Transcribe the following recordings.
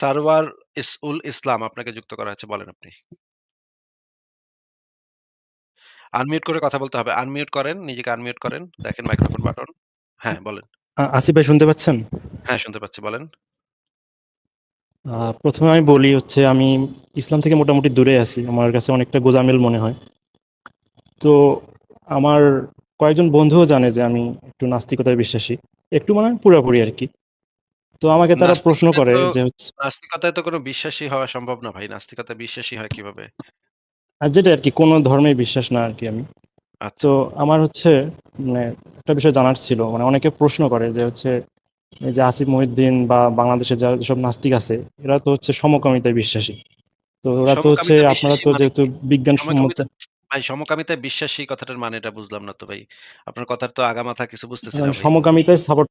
সারওয়ার ইস উল ইসলাম আপনাকে যুক্ত করা হয়েছে। বলেন আপনি। আনমিউট করে কথা বলতে হবে। আনমিউট করেন, নিজেকে আনমিউট করেন। দেখেন মাইক্রোফোন বাটন। হ্যাঁ, বলেন। আসিফ ভাই শুনতে পাচ্ছেন? হ্যাঁ, শুনতে পাচ্ছি। বলেন। প্রথমে আমি বলি হচ্ছে আমি ইসলাম থেকে মোটামুটি দূরে আছি। আমার কাছে অনেকটা গোঁজামিল মনে হয়। তো আমার কয়েকজন বন্ধুও জানে যে আমি একটু নাস্তিকতায় বিশ্বাসী। একটু মানে পুরাপুরি আরকি। তো আমাকে তারা প্রশ্ন করে যে নাস্তিকতায় তো কোনো বিশ্বাসী হওয়া সম্ভব না ভাই। নাস্তিকতায় বিশ্বাসী হয় কীভাবে? আর যেটা আরকি কোনো ধর্মে বিশ্বাস না আরকি আমি। আচ্ছা। তো আমার হচ্ছে মানে একটা বিষয় জানার ছিল। মানে অনেকে প্রশ্ন করে যে হচ্ছে এই যে আসিফ মহিউদ্দিন বা বাংলাদেশে যারা যেসব নাস্তিক আছে এরা তো হচ্ছে সমকামিতায় বিশ্বাসী। তো ওরা তো হচ্ছে আপনারা তো মানে যেহেতু কি? বিজ্ঞানসম্মত সমকামিতা ভাই সমকামিতায় বিশ্বাসী কথাটার মানেটা বুঝলাম না তো ভাই। আপনার কথার তো আগামাথা কিছু বুঝতেছি না মানে ভাই। সমকামিতায় সাপোর্ট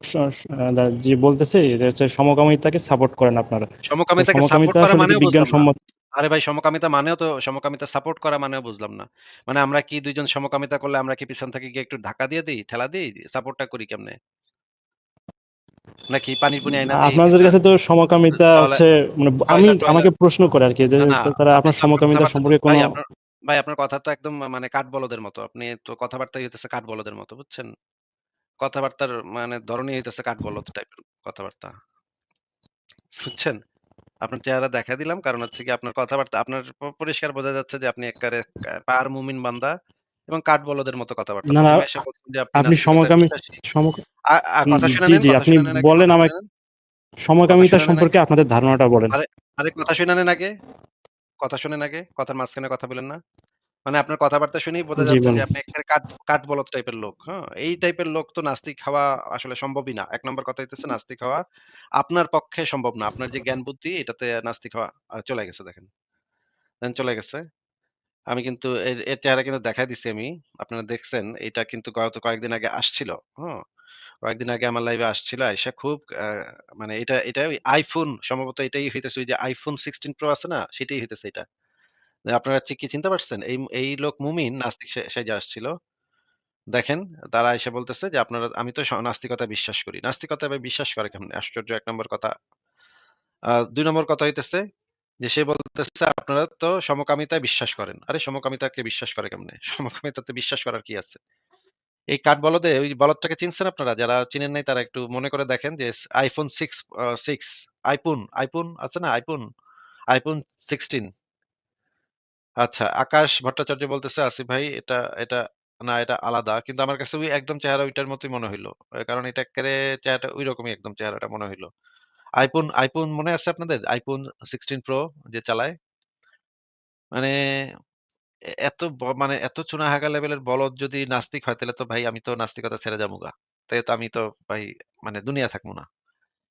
জি বলতেছি যে হচ্ছে সমকামিতাকে সাপোর্ট করেন আপনারা। সমকামিতাকে সাপোর্ট সমকামিতা করা আসলে কি মানেও বুঝলাম না। বিজ্ঞানসম্মত আরে ভাই সমকামিতা মানেও তো সমকামিতা সাপোর্ট করা মানেও বুঝলাম না। মানে আমরা কি ২ জন সমকামিতা করলে আমরা কি পিছন থেকে গিয়ে একটু ঢাকা দিয়ে দেই, ঠেলা দেই? সাপোর্টটা করি কেমনে? নাকি পানি-পুনি আইনা দেই আপনাদের কাছে তো সমকামিতা টয়লেট হচ্ছে মানে আমি টয়লেট আমাকে প্রশ্ন করে আরকি যে না, না তারা আপনার সমকামিতা সম্পর্কে ভাই কোনো আপনার ভাই আপনার কথা তো একদম মানে কাঠবলদের মতো। আপনি তো কথাবার্তাই হইতেছে কাঠবলদের মতো, বুঝছেন? কথাবার্তার মানে ধরনই হইতেছে কাঠবলদ টাইপের কথাবার্তা। বুঝছেন? আপনার চেহারা দেখায় দিলাম। কারণ হচ্ছে গিয়ে আপনার কথাবার্তা আপনার প পরিষ্কার বোঝা যাচ্ছে যে আপনি এক্কারে কা পার মুমিন বান্দা এবং কাঠবলদের মতো কথাবার্তা। না, না ১ম এ এসে বলছেন যে আপনি আপনি নাস্তিকতায় সমকামী বিশ্বাসী। সমকা আ আ কথা শুনে জি, নেন, জি কথা আপনি শুনে নেন আগে, বলেন কথা শুনে আমায় নেন। কথা সমকামিতা শুনে নেন সম্পর্কে আপনাদের ধারণাটা বলেন। আরে, আরে কথা শুনে নেন আগে। কথা শোনেন আগে। কথার মাঝখানে কথা বলেন না। মানে আপনার কথাবার্তা শুনেই বোঝা যাচ্ছে যে। আপনি এক্কারে কাঠ কাঠবলদ টাইপের লোক, হ্যাঁ? এই টাইপের লোক তো নাস্তিক হওয়া আসলে সম্ভবই না। এক নম্বর কথা হইতেছে নাস্তিক হওয়া আপনার পক্ষে সম্ভব না। আপনার যে জ্ঞান বুদ্ধি এটাতে নাস্তিক হওয়া চলে গেছে দেখেন। দেন চলে গেছে। আমি কিন্তু এর চেহারা কিন্তু দেখায় দিছি আমি। আপনারা দেখছেন এটা কিন্তু গত কয়েকদিন আগে আসছিল, হুম? কয়েকদিন আগে আমার লাইভে আসছিল। আইসা খুব মানে এটা এটা iPhone, সম্ভবত এটাই হইতেছে যে iPhone 16 Pro আছে না? সেটাই হইতেছে এটা। আপনারা কি চিনতে পারছেন? এই এই লোক মুমিন নাস্তিক সেজে আসছিল। দেখেন, তারা এসে বলতেছে যে আপনারা, আমি তো স নাস্তিকতায় বিশ্বাস করি। নাস্তিকতায় ভাই বিশ্বাস করে কেমনে? আশ্চর্য, এক নম্বর কথা। ২ নম্বর কথা হইতেছে যে সে বলতেছে আপনারা তো সমকামিতায় বিশ্বাস করেন। আরে, সমকামিতাকে বিশ্বাস করে কেমনে? সমকামিতাতে বিশ্বাস করার কি আছে? এই কাঠ বলদে ওই বলদটাকে চিনছেন আপনারা? যারা চিনেন নাই তারা একটু মনে করে দেখেন যে স iPhone 6 আ 6 iPhone, iPhone আছে না আইফোন আইফোন সিক্সটিন আচ্ছা, আকাশ ভট্টাচার্য বলতেছে, "আসিফ ভাই এটা এটা না এটা আলাদা।" কিন্তু আমার কাছে ওই একদম চেহারা ওইটার মতোই মনে হইল কারণ এটা এক্কারে চেহারাটা ঐরকমই একদম চেহারাটা মনে হইল আইফোন আইফোন মনে আছে আপনাদের? আইফোন সিক্সটিন প্রো যে চালায়? মানে এ এত মানে এত চুনা চুনাহাগা লেভেলের বলদ যদি নাস্তিক হয় তাহলে তো ভাই আমি তো নাস্তিকতা ছেড়ে যামুগা। তাই তো আমি তো ভাই মানে দুনিয়া থাকব না।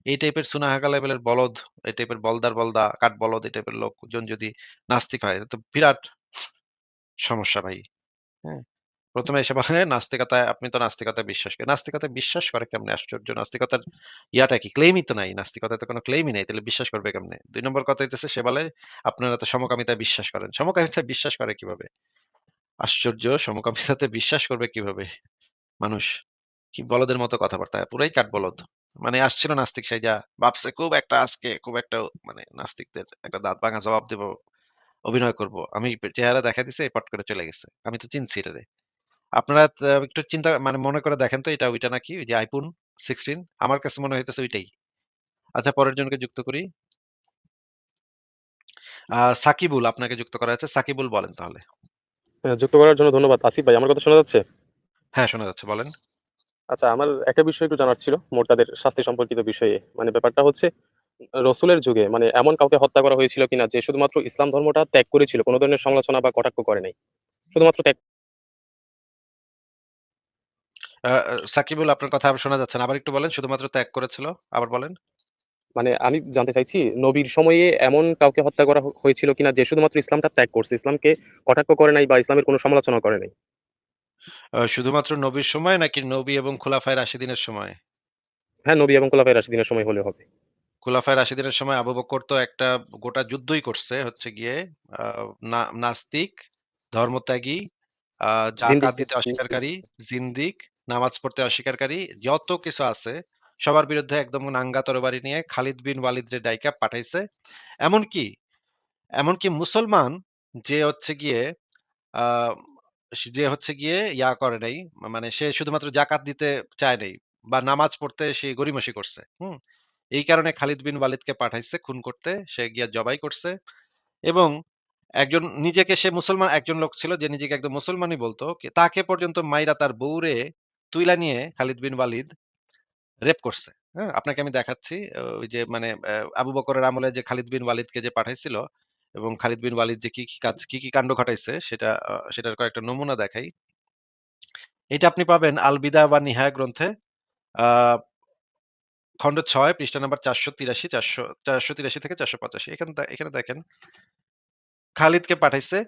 এই টাইপের চুনাহাগা লেভেলের বলদ, এই টাইপের বলদার বলদা, কাঠবলদ এই টাইপের লোকজন যদি নাস্তিক হয়, তো বিরাট সমস্যা ভাই। হ্যাঁ? ১ম এ এসে বলে নাস্তিকতায় আপনি তো নাস্তিকতায় বিশ্বাস করেন। নাস্তিকতায় বিশ্বাস করে কেমনে আশ্চর্য! নাস্তিকতার ইয়াটা কি? ক্লেইমই তো নাই। নাস্তিকতায় তো কোনো ক্লেইমই নাই। তাহলে বিশ্বাস করবে কেমনে? দুই নম্বর কথা হইতেছে সে বলে, "আপনারা তো সমকামিতায় বিশ্বাস করেন।" সমকামিতায় বিশ্বাস করে কীভাবে? আশ্চর্য! সমকামিতাতে বিশ্বাস করবে কীভাবে মানুষ? কি বলদের মতো কথাবার্তা। পুরাই কাঠ বলদ মানে আসছিল নাস্তিক সাইজা। ভাবছে খুব একটা আজকে খুব একটা মানে নাস্তিকদের একটা দাঁত ভাঙা জবাব দিব, অভিনয় করব। আমি চেহারা দেখায় দিছি, পট করে চলে গেছে। আমি তো চিনছি এটারে। আপনারা একটু চিন্তা মানে মনে করে দেখেন তো এটা ওইটা নাকি? যে iPhone 16 আমার কাছে মনে হইতেছে ওইটাই। আচ্ছা পরের জনকে যুক্ত করি। সাকিবুল আপনাকে যুক্ত করা হয়েছে। সাকিবুল বলেন তাহলে। হ্যাঁ, যুক্ত করার জন্য ধন্যবাদ। আসিফ ভাই আমার কথা শোনা যাচ্ছে? হ্যাঁ, শোনা যাচ্ছে বলেন। আচ্ছা আমার একটা বিষয় একটু জানার ছিল মোরতাদের শাস্তি সম্পর্কিত বিষয়ে। মানে ব্যাপারটা হচ্ছে রসুলের যুগে মানে এমন কাউকে হত্যা করা হয়েছিল কিনা যে শুধুমাত্র ইসলাম ধর্মটা ত্যাগ করেছিল, কোনো ধরনের সমালোচনা বা কটাক্ষ করে নাই। শুধুমাত্র ত্যাগ আ সাকিবুল আপনার কথা শোনা যাচ্ছে না। আবার একটু বলেন শুধুমাত্র ত্যাগ করেছিল। আবার বলেন। মানে আমি জানতে চাইছি নবীর সময়ে এমন কাউকে হত্যা করা হ হয়েছিল কিনা যে শুধুমাত্র ইসলামটা ত্যাগ করছে। ইসলামকে কটাক্ষ করে নাই বা ইসলামের কোন সমালোচনা করে নাই। আ শুধুমাত্র নবীর সময় নাকি নবী এবং খুলাফায়ে রাশিদিনের সময়? হ্যাঁ, নবী এবং খোলাফায়ে রাশিদিনের সময় হলে হবে। খুলাফায়ে রাশিদিনের সময় আবু বকর তো একটা গোটা যুদ্ধই করছে হচ্ছে গিয়ে আ না নাস্তিক, ধর্মত্যাগী, আ দিতে অস্বীকারী, জিন্দিক, নামাজ পড়তে অস্বীকারী যত কিছু আছে সবার বিরুদ্ধে একদম নাঙ্গা তরবারি নিয়ে খালিদ বিন ওয়ালিদরে ডাইকা পাঠাইছে। এমনকি, এমনকি মুসলমান যে হচ্ছে গিয়ে যে হচ্ছে গিয়ে ইয়া করে নাই, মানে সে শুধুমাত্র জাকাত দিতে চায় নাই বা নামাজ পড়তে সে গড়িমসি করছে। হুম? এই কারণে খালিদ বিন ওয়ালিদকে পাঠাইছে খুন করতে। সে গিয়া জবাই করছে এবং একজন নিজেকে সে মুসলমান একজন লোক ছিল যে নিজেকে একদম মুসলমানই বলতো। তাকে পর্যন্ত মাইরা তার বউরে তুইলা নিয়ে খালিদ বিন ওয়ালিদ রেপ করছে। হ্যাঁ? আপনাকে আমি দেখাচ্ছি। ওই যে মানে আবু বকরের আমলে যে খালিদ বিন ওয়ালিদকে যে পাঠাইছিল এবং খালিদ বিন ওয়ালিদ যে কি, কি কাজ কি, কি কাণ্ড ঘটাইছে সেটা সেটার কয়েকটা নমুনা দেখাই। এটা আপনি পাবেন আল বিদায়া ওয়ান নিহায়া গ্রন্থে। খন্ড ৬ পৃষ্ঠা নাম্বার ৪৮৩, ৪০০ ৪৮৩ থেকে ৪৮৫ এখানে এখানে দেখেন খালিদকে পাঠাইছে।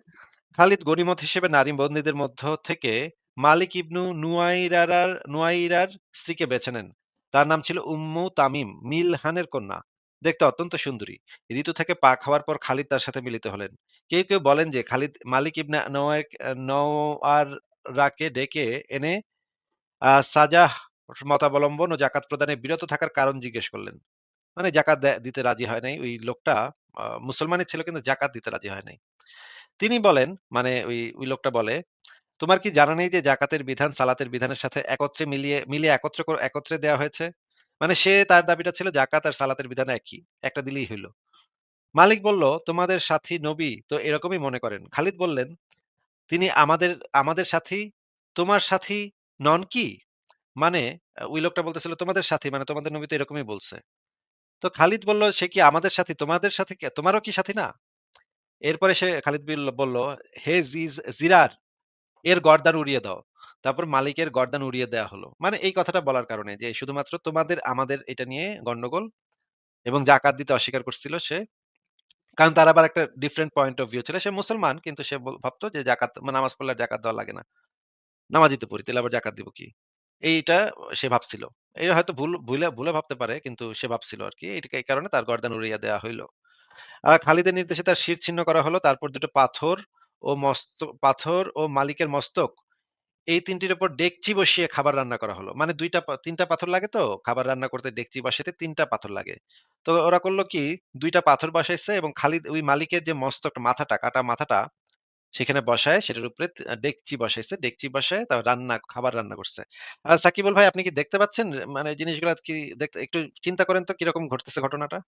খালিদ গনিমত হিসেবে নারী বন্দীদের মধ্য থেকে মালিক ইবনু নুয়াইরারার নুয়াইরার স্ত্রীকে বেছে নেন। তার নাম ছিল উম্মু তামিম, মিলহানের কন্যা। দেখতে অত্যন্ত সুন্দরী। ঋতু থেকে পাক হওয়ার পর খালিদ তার সাথে মিলিত হলেন। কেউ, কেউ বলেন যে খালিদ মালিক ইবনে নওয়াররাকে ডেকে এনে আ সাজাহ মতাবলম্বন ও জাকাত প্রদানে বিরত থাকার কারণ জিজ্ঞেস করলেন। মানে জাকাত দিতে রাজি হয় নাই। ওই লোকটা আ মুসলমানই ছিল কিন্তু জাকাত দিতে রাজি হয় নাই। তিনি বলেন মানে ওই, ওই লোকটা বলে, "তোমার কি জানা নেই যে জাকাতের বিধান সালাতের বিধানের সাথে একত্রে মিলিয়ে মিলিয়ে একত্রে একত্রে দেওয়া হয়েছে?" মানে সে তার দাবিটা ছিল জাকাত আর সালাতের বিধান একই। একটা দিলেই হইল। মালিক বলল, "তোমাদের সাথী নবী তো এরকমই মনে করেন।" খালিদ বললেন, "তিনি আমাদের আমাদের সাথী, তোমার সাথী নন কি?" মানে ওই লোকটা বলতেছিল, "তোমাদের সাথী মানে তোমাদের নবী তো এরকমই বলছে।" তো খালিদ বলল, "সে কি আমাদের সাথী? তোমাদের সাথে তোমারও কি সাথী না?" এরপরে সে খালিদ বিল বলল, "হে জিজ জিরার এর গর্দান উড়িয়ে দাও।" তারপর মালিকের গর্দান উড়িয়ে দেয়া হলো। মানে এই কথাটা বলার কারণে যে, শুধুমাত্র তোমাদের, আমাদের এটা নিয়ে গন্ডগোল এবং জাকাত দিতে অস্বীকার করছিল সে। কারণ তার আবার একটা ডিফারেন্ট পয়েন্ট অফ ভিউ ছিল। সে মুসলমান, কিন্তু সে ভাবত যে জাকাত মানে নামাজ পড়লে আর জাকাত দেওয়া লাগে না। নামাজই তো পড়ি, তাহলে আবার জাকাত দিব কি? এইটা সে ভাবছিল। এটা হয়তো ভুল, ভুলে ভুলে ভাবতে পারে, কিন্তু সে ভাবছিল আরকি। এইটা এই কারণে তার গর্দান উড়িয়ে দেওয়া হইল আ খালিদের নির্দেশে তার শির ছিন্ন করা হলো। তারপর দুটো পাথর ও মস্ত পাথর ও মালিকের মস্তক এই তিনটির উপর ডেকচি বসিয়ে খাবার রান্না করা হলো। মানে ২ টা পা ৩ টা পাথর লাগে তো খাবার রান্না করতে ডেকচি বসাইতে ৩ টা পাথর লাগে। তো ওরা করল কি ২ টা পাথর বসাইছে এবং খালি ওই মালিকের যে মস্তক মাথাটা, কাটা মাথাটা সেখানে বসায় সেটার উপরে ডেকচি বসাইছে। ডেকচি বসায় তারপর রান্না খাবার রান্না করছে। আ সাকিবুল ভাই আপনি কি দেখতে পাচ্ছেন? মানে জিনিসগুলা কি দেখতে একটু চিন্তা করেন তো কীরকম ঘটতেছে ঘটনাটা?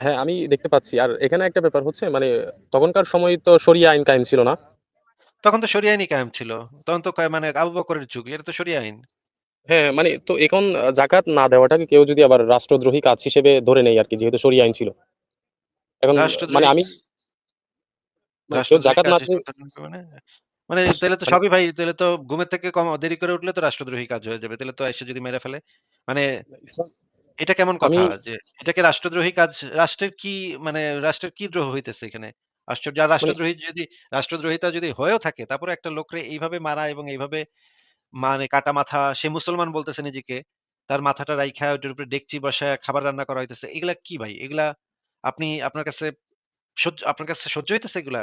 হ্যাঁ, আমি দেখতে পাচ্ছি। আর এখানে একটা ব্যাপার হচ্ছে মানে তখনকার সময় তো শরিয়া আইন কায়েম ছিল না? তখন তো শরিয়া আইনই কায়েম ছিল। তখন তো মানে আবু বকরের যুগ। এটা তো শরিয়া আইন। হ্যাঁ, মানে তো এখন জাকাত না দেওয়াটাকে কেউ যদি আবার রাষ্ট্রদ্রোহী কাজ হিসেবে ধরে নেই আর কি যেহেতু শরিয়া আইন ছিল। এখন মানে আমি মানে জাকাত না মানে? তাহলে তো মানে সবই ভাই তাহলে তো ঘুমের থেকে কম দেরি করে উঠলে তো রাষ্ট্রদ্রোহী কাজ হয়ে যাবে। তাহলে তো আইসা যদি মেরে ফেলে। মানে এটা কেমন কথা যে এটাকে রাষ্ট্রদ্রোহী কাজ? রাষ্ট্রের কি মানে রাষ্ট্রের কি দ্রোহ হইতেছে এখানে? আশ্চর্য আর মানে রাষ্ট্রদ্রোহী যদি রাষ্ট্রদ্রোহিতা যদি হয়েও থাকে তারপরে একটা লোকরে এইভাবে মারা এবং এইভাবে মানে কাটা মাথা সে মুসলমান বলতেছে নিজেকে। তার মাথাটা রাইখা ওইটার উপরে ডেকচি বসায়া খাবার রান্না করা হইতেছে। এগুলা কি ভাই? এগুলা আপনি আপনার কাছে সহ্য আপনার কাছে সহ্য হইতেছে এগুলা?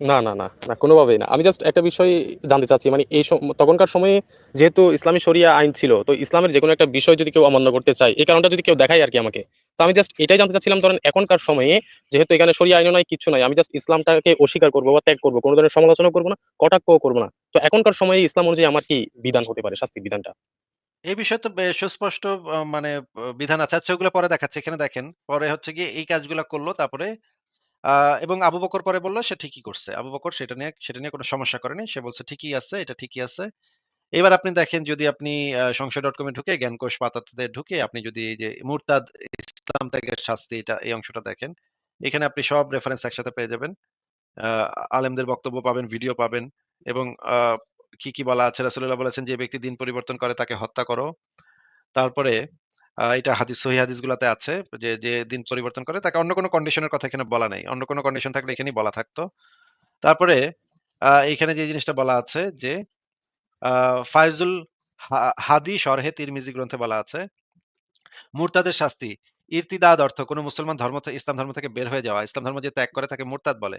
না, না, না, না কোনোভাবেই না। আমি জাস্ট একটা বিষয় জানতে চাচ্ছি মানে এই তখনকার সময়ে যেহেতু ইসলামী শরিয়া আইন ছিল, তো ইসলামের যেকোনো একটা বিষয় যদি কেউ অমান্য করতে চায়, এই কারণটা যদি কেউ দেখায় আরকি আমাকে। তো আমি জাস্ট এটাই জানতে চাচ্ছিলাম ধরেন এখনকার সময়ে যেহেতু এখানে শরিয়া আইনও নাই, কিচ্ছু নাই। আমি জাস্ট ইসলামটাকে অস্বীকার করব বা ত্যাগ করব কোনো ধরনের সমালোচনা করব না, কটাক্ষও করব না। তো এখনকার সময়ে ইসলাম অনুযায়ী আমার কি বিধান হতে পারে, শাস্তির বিধানটা? এই বিষয়ে তো সুস্পষ্ট মানে বিধান আছে। আচ্ছা ওগুলো পরে দেখাচ্ছে এখানে দেখেন। পরে হচ্ছে গিয়ে এই কাজগুলা করল তারপরে এবং আবু বকর পরে বলল সে ঠিকই করছে। আবু বকর সেটা নিয়ে সেটা নিয়ে কোনো সমস্যা করেনি। সে বলছে ঠিকই আছে, এটা ঠিকই আছে। এবার আপনি দেখেন যদি আপনি আ সংশয়.com এ ঢুকে জ্ঞানকোষ পাতাতে ঢুকে আপনি যদি এই যে মুরতাদ ইসলাম ত্যাগের শাস্তি এটা এই অংশটা দেখেন। এখানে আপনি সব রেফারেন্স একসাথে পেয়ে যাবেন। আলেমদের বক্তব্য পাবেন, ভিডিও পাবেন এবং কি, কি বলা আছে রাসূলুল্লাহ বলেছেন যে ব্যক্তি দিন পরিবর্তন করে তাকে হত্যা করো। তারপরে এটা হাদিস সহিহ হাদিসগুলাতে আছে যে, যে দিন পরিবর্তন করে তাকে অন্য কোন কন্ডিশনের কথা এখানে বলা নাই। অন্য কোন কন্ডিশন থাকলে এখানেই বলা থাকতো। তারপরে এখানে যে জিনিসটা বলা আছে যে আ ফায়জুল হাদি শরহে তিরমিজি গ্রন্থে বলা আছে মুরতাদের শাস্তি। ইর্তিদাদ অর্থ কোন মুসলমান ধর্ম ইসলাম ধর্ম থেকে বের হয়ে যাওয়া। ইসলাম ধর্ম যে ত্যাগ করে তাকে মুরতাদ বলে।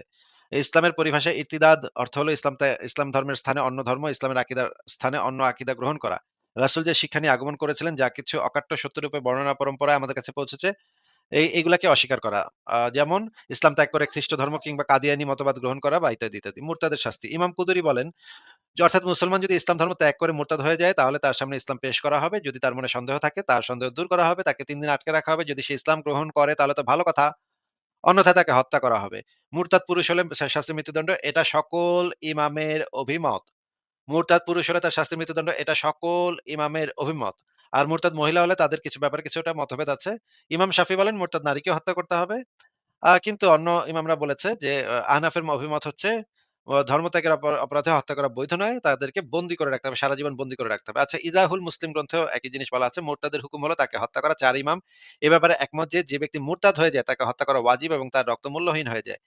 ইসলামের পরিভাষায় ইর্তিদাদ অর্থ হলো ইসলাম ইসলাম ধর্মের স্থানে অন্য ধর্ম, ইসলামের আকিদার স্থানে অন্য আকিদা গ্রহণ করা। রাসূল যে শিক্ষা নিয়ে আগমন করেছিলেন যা কিছু অকাট্য সত্যরূপে বর্ণনা পরম্পরায় আমাদের কাছে পৌঁছেছে এই এগুলাকে অস্বীকার করা। যেমন ইসলাম ত্যাগ করে খ্রিস্ট ধর্ম কিংবা কাদিয়ানি মতবাদ গ্রহণ করা বা ইত্যাদি, ইত্যাদি। মুরতাদের শাস্তি। ইমাম কুদুরি বলেন যে অর্থাৎ মুসলমান যদি ইসলাম ধর্ম ত্যাগ করে মুরতাদ হয়ে যায় তাহলে তার সামনে ইসলাম পেশ করা হবে। যদি তার মনে সন্দেহ থাকে তার সন্দেহ দূর করা হবে। তাকে তিন দিন আটকে রাখা হবে। যদি সে ইসলাম গ্রহণ করে তাহলে তো ভালো কথা। অন্যথায় তাকে হত্যা করা হবে। মুরতাদ পুরুষ হলে শাস্তি মৃত্যুদণ্ড। এটা সকল ইমামের অভিমত। মুরতাদ পুরুষ হলে তার শাস্তি মৃত্যুদণ্ড। এটা সকল ইমামের অভিমত। আর মুরতাদ মহিলা হলে তাদের কিছু ব্যাপারে কিছুটা মতভেদ আছে। ইমাম শাফি বলেন মুরতাদ নারীকেও হত্যা করতে হবে। কিন্তু অন্য ইমামরা বলেছে যে আহনাফের অভিমত হচ্ছে ধর্মত্যাগের অপরাধে হত্যা করা বৈধ নয়। তাদেরকে বন্দী করে রাখতে হবে। সারা জীবন বন্দী করে রাখতে হবে। আচ্ছা ইজাহুল মুসলিম গ্রন্থেও একই জিনিস বলা আছে। মুরতাদের হুকুম হলো তাকে হত্যা করা। চার ইমাম এ ব্যাপারে একমত যে, যে ব্যক্তি মুরতাদ হয়ে যায় তাকে হত্যা করা ওয়াজিব এবং তার রক্ত মূল্যহীন হয়ে যায়।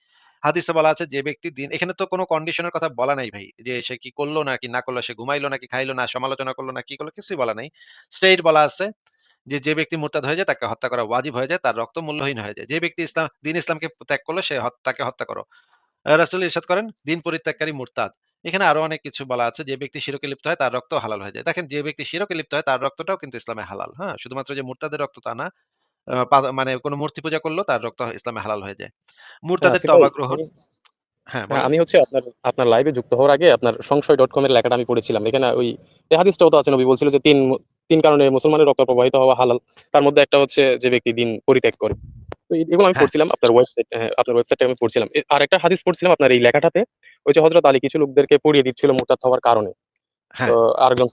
হাদিসে বলা আছে যে ব্যক্তি দিন এখানে তো কোনো কন্ডিশন এর কথা বলা নাই ভাই। যে সে কি করল নাকি না করল, সে ঘুমাইলো নাকি খাইলো না, সমালোচনা করল না কি করল কিছুই বলা নাই। স্ট্রেইট বলা আছে যে, যে ব্যক্তি মুরতাদ হয়ে যায় তাকে হত্যা করা ওয়াজিব হয়ে যায়, তার রক্ত মূল্যহীন হয়ে যায়। যে ব্যক্তি ইসলাম দিন ইসলামকে ত্যাগ করল সে তাকে হত্যা করো। রাসূল ইরশাদ করেন, দিন পরিত্যাগকারী মুরতাদ। এখানে আরও অনেক কিছু বলা আছে। যে ব্যক্তি শিরকে লিপ্ত হয় তার রক্ত হালাল হয়ে যায়। দেখেন যে ব্যক্তি শিরকে লিপ্ত হয় তার রক্তটাও কিন্তু ইসলামে হালাল। হ্যাঁ? শুধুমাত্র যে মুরতাদের রক্ত তা না। মানে কোন মূর্তি পূজা করল তার রক্ত ইসলামে হালাল হয়ে যায়। হ্যাঁ, মুরতাদের তওবা গ্রহণ হ্যাঁ, হ্যাঁ, আমি হচ্ছে আপনার আপনার লাইভে যুক্ত হওয়ার আগে আপনার সংশয়.com এর লেখাটা আমি পড়েছিলাম। এখানে ওই হাদিসটাও তো আছে নবী বলছিল যে ৩ মু ৩ কারণে মুসলমানের রক্ত প্রবাহিত হওয়া হালাল। তার মধ্যে একটা হচ্ছে যে ব্যক্তি দিন পরিত্যাগ করে। তো এগুলো আমি হ্যাঁ। পড়ছিলাম আপনার ওয়েবসাইট আপনার ওয়েবসাইটে আমি পড়ছিলাম। আর একটা হাদিস পড়ছিলাম আপনার এই লেখাটাতে ওই যে হজরত আলী কিছু লোকদেরকে পড়িয়ে দিচ্ছিল মুরতাদ হওয়ার কারণে। হ্যাঁ। তো আরেকজন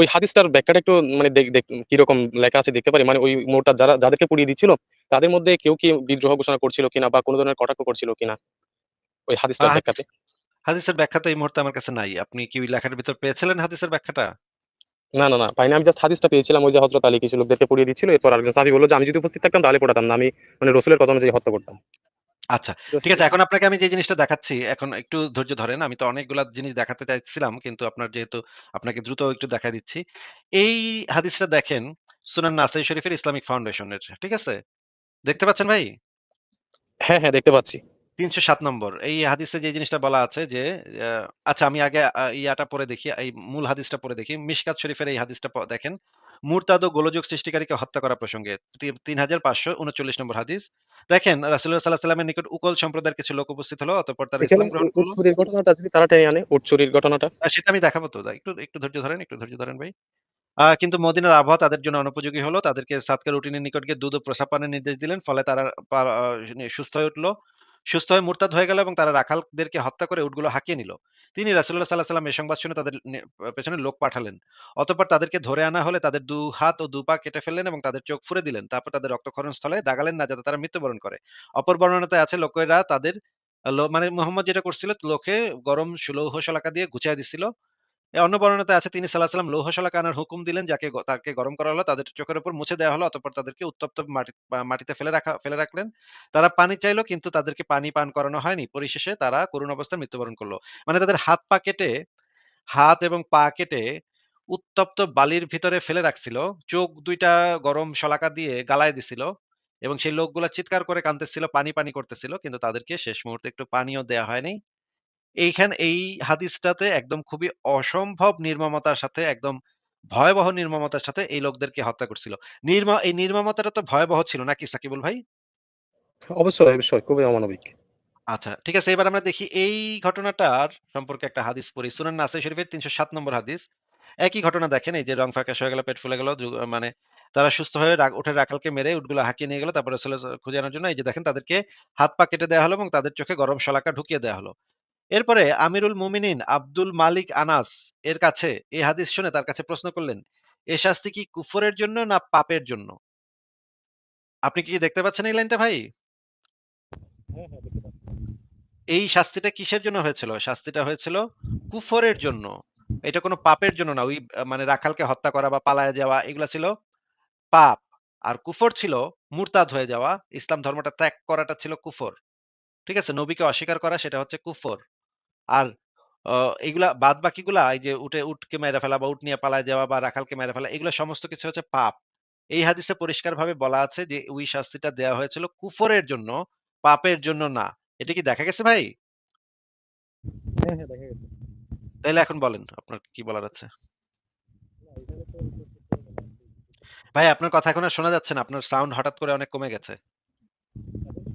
ওই হাদিসটার ব্যাখ্যাটা একটু মানে কীরকম লেখা আছে দেখতে পারি? মানে ওই যারা যাদেরকে পুড়িয়ে দিচ্ছিল তাদের মধ্যে কেউ কি বিদ্রোহ ঘোষণা করছিল কিনা বা কোন ধরনের কটাক্ষ করছিল কিনা? ওই হাদিসটার হাদিস ব্যাখ্যাতে? হাদিসের ব্যাখ্যা তো এই মুহূর্তে আমার কাছে নাই। আপনি কি ওই লেখার ভিতর পেয়েছিলেন হাদিসের ব্যাখ্যাটা? না, না, না পাইনি। আমি জাস্ট হাদিসটা পেয়েছিলাম ওই যে হযরত আলী কিছু লোকদেরকে পুড়িয়ে দিচ্ছিল। এরপর আরেকজন সাহাবী বলল যে আমি যদি উপস্থিত থাকতাম তাহলে পোড়াতাম না। আমি মানে রাসূলের কথা অনুযায়ী হত্যা করতাম। আচ্ছা। ঠিক আছে। এখন আপনাকে আমি যে জিনিসটা দেখাচ্ছি, এখন একটু ধৈর্য ধরেন। আমি তো অনেকগুলা জিনিস দেখাতে চাইছিলাম কিন্তু আপনার যেহেতু আপনাকে দ্রুত একটু দেখায় দিচ্ছি। এই হাদিসটা দেখেন সুনান নাসাই শরীফের ইসলামিক ফাউন্ডেশনের। ঠিক আছে? দেখতে পাচ্ছেন ভাই? হ্যাঁ, হ্যাঁ দেখতে পাচ্ছি। ৩০৭ নম্বর। এই হাদিসে যে জিনিসটা বলা আছে যে আচ্ছা আমি আগে ইয়াটা পরে দেখি, এই মূল হাদিসটা পরে দেখি। মিশকাত শরীফের এই হাদিসটা দেখেন। মুরতাদ ও গোলযোগ সৃষ্টিকারীকে হত্যা করা প্রসঙ্গে তি ৩৫৩৯ নম্বর হাদিস। দেখেন রাসূলুল্লাহ সাল্লাল্লাহু আলাইহি ওয়াসাল্লামের নিকট উকল সম্প্রদায়ের কিছু লোক উপস্থিত হলো। অতঃপর তারা ইসলাম গ্রহণ করল। চুরির ঘটনাটা যদি তারা টেনে আনে, উট চুরির ঘটনাটা? সেটা আমি দেখাবো তো। একটু, একটু ধৈর্য ধরেন, একটু ধৈর্য ধরেন ভাই। কিন্তু মদিনার আবহাওয়া তাদের জন্য অনুপযোগী হলো। তাদেরকে সাদকার রুটিনের নিকট গিয়ে দুধ ও প্রসাব পানের নির্দেশ দিলেন। ফলে তারা সুস্থ হয়ে উঠল। সুস্থ হয়ে মুরতাদ হয়ে গেল এবং তারা রাখালদেরকে হত্যা করে উটগুলো হাঁকিয়ে নিল। তিনি রাসুল্লাহ সাল্লাহ সাল্লাম এ সংবাদ শুনে তাদের পেছনে লোক পাঠালেন। অতঃপর তাদেরকে ধরে আনা হলে তাদের দু হাত ও দু পা কেটে ফেললেন এবং তাদের চোখ ফুরে দিলেন। তারপর তাদের রক্তক্ষরণ স্থলে দাগালেন না যাতে তারা মৃত্যুবরণ করে। অপর বর্ণনাতে আছে, লোকেরা তাদের মানে মোহাম্মদ যেটা করছিল, লোকে গরম সুলৌহ শলাকা দিয়ে গুছিয়ে দিছিল। অন্য বর্ণনাতে আছে তিনি সাল্লাল্লাহু আলাইহি ওয়াসাল্লাম লৌহ শলাকা আনার হুকুম দিলেন যাকে তাকে গরম করা হলো। তাদের চোখের উপর মুছে দেওয়া হলো। অতঃপর তাদেরকে উত্তপ্ত মাটি মাটিতে ফেলে রাখা ফেলে রাখলেন। তারা পানি চাইলো কিন্তু তাদেরকে পানি পান করানো হয়নি। পরিশেষে তারা করুণ অবস্থায় মৃত্যুবরণ করল মানে তাদের হাত পা কেটে হাত এবং পা কেটে উত্তপ্ত বালির ভিতরে ফেলে রাখছিল। চোখ দুইটা গরম শলাকা দিয়ে গালায় দিছিল এবং সেই লোকগুলা চিৎকার করে কাঁদতেছিল, পানি, পানি করতেছিল। কিন্তু তাদেরকে শেষ মুহূর্তে একটু পানিও দেয়া হয়নি। এইখান এই হাদিসটাতে একদম খুবই অসম্ভব নির্মমতার সাথে একদম ভয়াবহ নির্মমতার সাথে এই লোকদেরকে হত্যা করছিল। নির্ম এই নির্মমতাটা তো ভয়াবহ ছিল নাকি সাকিবুল ভাই? অবশ্যই, অবশ্যই খুবই অমানবিক। আচ্ছা, ঠিক আছে। এবার আমরা দেখি এই ঘটনাটার সম্পর্কে একটা হাদিস পড়ি। সুনান নাসাই শরীফের ৩০৭ নম্বর হাদিস। একই ঘটনা দেখেন এই যে রং ফ্যাকাশ হয়ে গেল, পেট ফুলে গেল, মানে তারা সুস্থ হয়ে রা উটের রাখালকে মেরে উটগুলো হাঁকিয়ে নিয়ে গেল। তারপরে খুঁজে আনার জন্য এই যে দেখেন তাদেরকে হাত পা কেটে দেয়া হলো এবং তাদের চোখে গরম শলাকা ঢুকিয়ে দেয়া হলো। এরপরে আমিরুল মুমিনিন আব্দুল মালিক আনাস এর কাছে এই হাদিস শুনে তার কাছে প্রশ্ন করলেন, "এ শাস্তি কি কুফরের জন্য না পাপের জন্য?" আপনি কি দেখতে পাচ্ছেন এই লাইনটা ভাই? হ্যাঁ, হ্যাঁ। এই শাস্তিটা কিসের জন্য হয়েছিল? শাস্তিটা হয়েছিল কুফরের জন্য। এটা কোনো পাপের জন্য না। ওই মানে রাখালকে হত্যা করা বা পালায় যাওয়া এগুলা ছিল পাপ। আর কুফর ছিল মুরতাদ হয়ে যাওয়া। ইসলাম ধর্মটা ত্যাগ করাটা ছিল কুফর। ঠিক আছে? নবীকে অস্বীকার করা সেটা হচ্ছে কুফর। আর অ এগুলা বাদবাকিগুলা এই যে উটে উটকে মেরে ফেলা বা উট নিয়ে পালায় যাওয়া বা রাখালকে মেরে ফেলা এগুলা সমস্ত কিছু হচ্ছে পাপ। এই হাদিসে পরিষ্কারভাবে বলা আছে যে ওই শাস্তিটা দেয়া হয়েছিল কুফরের জন্য, পাপের জন্য না। এটা কি দেখা গেছে ভাই? হ্যাঁ, হ্যাঁ দেখা গেছে। তাইলে এখন বলেন আপনার কি বলার আছে? না এখানে তো ভাই আপনার কথা এখন আর শোনা যাচ্ছে না। আপনার সাউন্ড হঠাৎ করে অনেক কমে গেছে।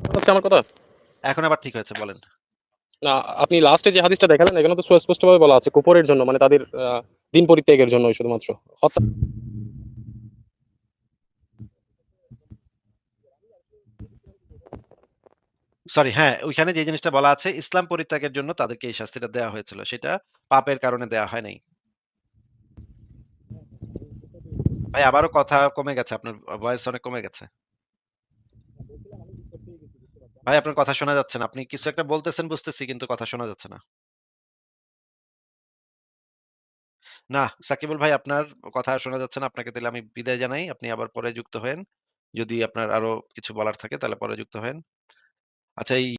শোনা যাচ্ছে আমার কথা? এখন আবার ঠিক হয়েছে বলেন। আপনি লাস্টে যে হাদিসটা দেখালেন এখানে তো সুস্পষ্টভাবে বলা আছে কুফরের জন্য মানে তাদের দিন পরিত্যাগের জন্যই শুধুমাত্র। সরি হ্যাঁ, ওইখানে যে জিনিসটা বলা আছে ইসলাম পরিত্যাগের জন্য তাদেরকে এই শাস্তিটা দেওয়া হয়েছিল। সেটা পাপের কারণে দেয়া হয় নাই। ভাই আবারও কথা কমে গেছে। আপনার ভয়েস অনেক কমে গেছে। ভাই আপনার কথা শোনা যাচ্ছে না। আপনি কিছু একটা বলতেছেন বুঝতেছি কিন্তু কথা শোনা যাচ্ছে না। না, সাকিবুল ভাই আপনার কথা শোনা যাচ্ছে না। আপনাকে তাহলে আমি বিদায় জানাই। আপনি আবার পরে যুক্ত হয়েন। যদি আপনার আরও কিছু বলার থাকে তাহলে পরে যুক্ত হয়েন। আচ্ছা এই